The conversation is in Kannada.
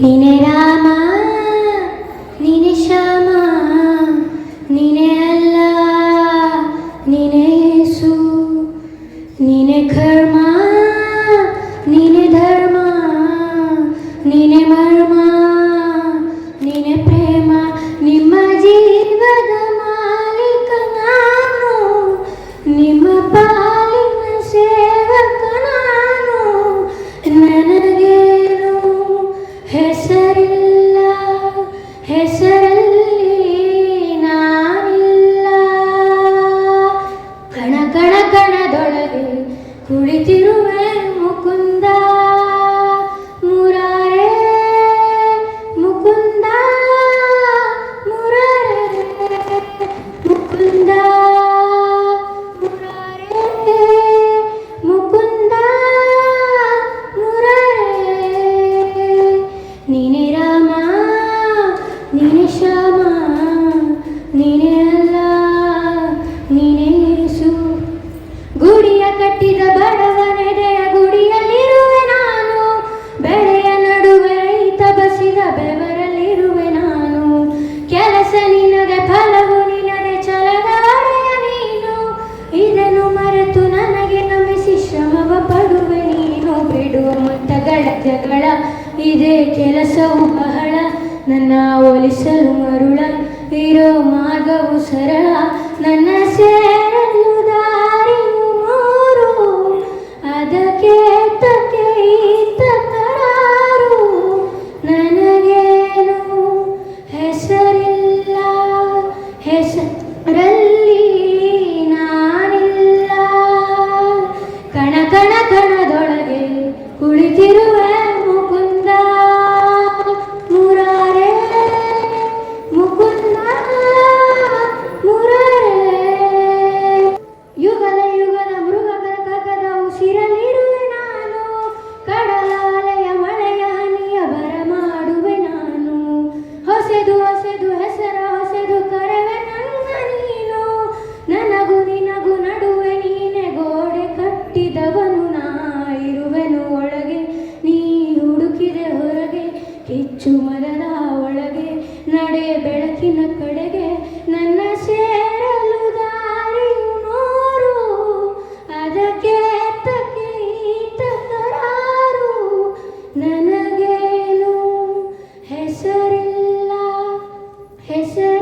ನೀನೆ ಹೆಸರಲ್ಲಿ ನಾನಿಲ್ಲ. ಕಣ ಕಣ ಕಣದೊಳಗೆ ಕುಳಿತಿರುವೆ ನೀನೆ ಶ್ಯಾಮ ನೀನೆ ಅಲ್ಲ, ನೀನೆ ಗುಡಿಯ ಕಟ್ಟಿದ ಬಡವನೆದೆಯ ಗುಡಿಯಲ್ಲಿರುವೆ ನಾನು, ಬೆಳೆಯ ನಡುವೆ ರೈತ ಬಸಿದ ಬೆವರಲ್ಲಿರುವೆ ನಾನು. ಕೆಲಸ ನಿನಗೆ, ಫಲವು ನಿನಗೆ ಛಲದ ಒಡೆಯ ನೀನು. ಇದನ್ನು ಮರೆತು ನನಗೆ ನಮಿಸಿ ಶ್ರಮವ ಪಡುವೆ ನೀನು. ಬಿಡುವ ಮತಗಳ ಜಗಳ, ಇದೇ ಕೆಲಸವು ಬಹಳ. ನನ್ನ ಒಲಿಸಲು ಮರುಳ ಇರೋ ಮಾರ್ಗವು ಸರಳ ನನ್ನ ಸೇವೆ ಹೆಚ್ಚು ಮರದ ಒಳಗೆ, ನಡೆ ಬೆಳಕಿನ ಕಡೆಗೆ ನನ್ನ ಸೇರಲು ದಾರಿ ನೋರು. ಅದಕ್ಕೆ ತಕರಾರು ನನಗೇನು ಹೆಸರಿಲ್ಲ, ಹೆಸರು